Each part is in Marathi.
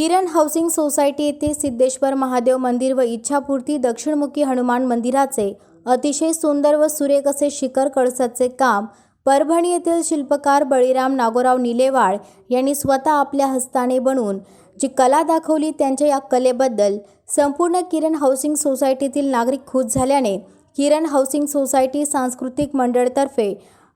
किरण हाऊसिंग सोसायटी येथे सिद्धेश्वर महादेव मंदिर व इच्छापूर्ती दक्षिणमुखी हनुमान मंदिराचे अतिशय सुंदर व सुरेख असे शिखर कळसाचे काम परभणी येथील शिल्पकार बळीराम नागोराव निलेवाळ यांनी स्वतः आपल्या हस्ताने बनवून जी कला दाखवली त्यांच्या या कलेबद्दल संपूर्ण किरण हाऊसिंग सोसायटीतील नागरिक खुश झाल्याने किरण हाऊसिंग सोसायटी सांस्कृतिक मंडळतर्फे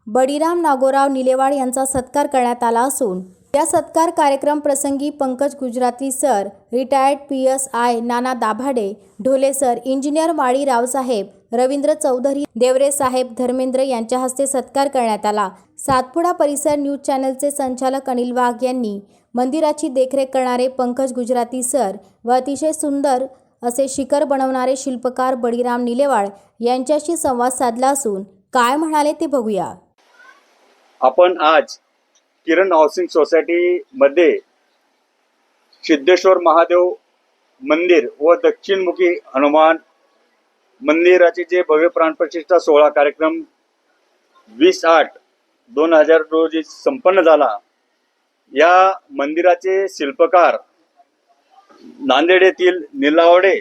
बळीराम नागोराव निलेवाड यांचा सत्कार करण्यात आला असून या सत्कार कार्यक्रम प्रसंगी Pankaj Gujarati sir retired P S I Nana Dabhade Dhole sir engineer वाळी Raosaheb Ravindra Chaudhari Deore साहेब धर्मेंद्र यांच्या हस्ते सत्कार करण्यात आला. सातपुडा परिसर न्यूज चॅनलचे संचालक अनिल वाघ यांनी मंदिराची देखरेख करणारे पंकज गुजराती सर व अतिशय सुंदर असे शिखर बनवणारे शिल्पकार बळीराम निलेवाड यांच्याशी संवाद साधला असून काय म्हणाले ते बघूया. आपण आज किरण हाऊसिंग सोसायटीमध्ये सिद्धेश्वर महादेव मंदिर व दक्षिणमुखी हनुमान मंदिराचे जे भव्य प्राणप्रतिष्ठा सोहळा कार्यक्रम वीस आठ दोन हजार रोजी संपन्न झाला. या मंदिराचे शिल्पकार नांदेड येथील निलावडे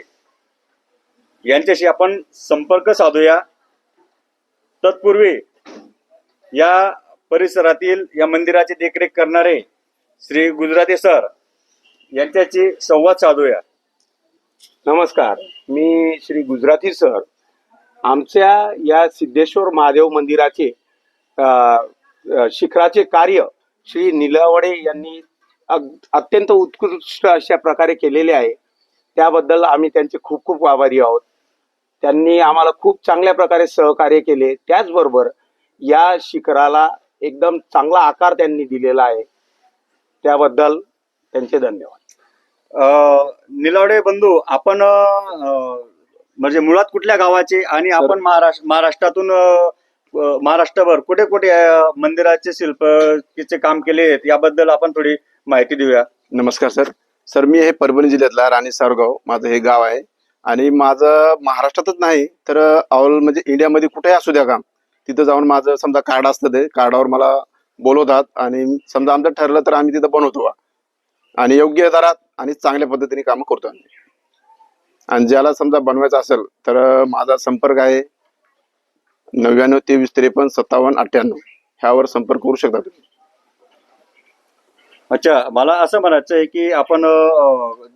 यांच्याशी आपण संपर्क साधूया. तत्पूर्वी या परिसरातील या मंदिराची देखरेख करणारे श्री गुजराती सर यांच्याशी संवाद साधूया. नमस्कार मी श्री गुजराती सर. आमच्या या सिद्धेश्वर महादेव मंदिराचे शिखराचे कार्य श्री निलावडे यांनी अग- अत्यंत उत्कृष्ट अशा प्रकारे केलेले आहे. त्याबद्दल आम्ही त्यांचे खूप खूप आभारी आहोत. त्यांनी आम्हाला खूप चांगल्या प्रकारे सहकार्य केले. त्याचबरोबर या शिखराला एकदम चांगला आकार त्यांनी दिलेला आहे. त्याबद्दल त्यांचे धन्यवाद. अं, निलावडे बंधू आपण म्हणजे मुळात कुठल्या गावाचे आणि आपण महाराष्ट्र महाराष्ट्रातून महाराष्ट्रभर कुठे कुठे मंदिराचे शिल्पचे काम केले आहेत याबद्दल आपण थोडी माहिती देऊया. नमस्कार सर. सर मी हे परभणी जिल्ह्यातला राणी सावरगाव माझं हे गाव आहे. आणि माझं महाराष्ट्रातच नाही तर ऑल म्हणजे इंडियामध्ये कुठेही असू द्या काम. तिथं जाऊन माझं समजा कार्ड असतं ते कार्डावर मला बोलवतात आणि समजा आमचं ठरलं तर आम्ही तिथं बनवतो आणि योग्य दरात आणि चांगल्या पद्धतीने कामं करतो आम्ही. आणि ज्याला समजा बनवायचं असेल तर माझा संपर्क आहे नव्याण्णव तेवीस त्रेपन्न सत्तावन्न अठ्ठ्याण्णव. ह्यावर संपर्क करू शकता तुम्ही. अच्छा मला असं म्हणायचं आहे की आपण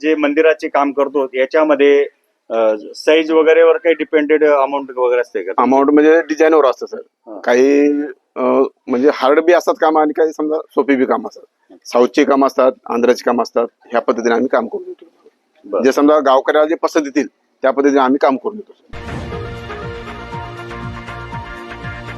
जे मंदिराचे काम करतो याच्यामध्ये साईज वगैरेवर काही डिपेंडेड अमाऊंट वगैरे असते का? अमाऊंट म्हणजे डिझाईनवर असतं. सर काही म्हणजे हार्ड बी असतात काम आणि काही समजा सोपी बी काम असतात. साऊथची काम असतात आंध्राची काम असतात ह्या पद्धतीने आम्ही काम करून देतो. जे समजा गावकऱ्याला जे पसंत येतील त्या पद्धतीने आम्ही काम करून देतो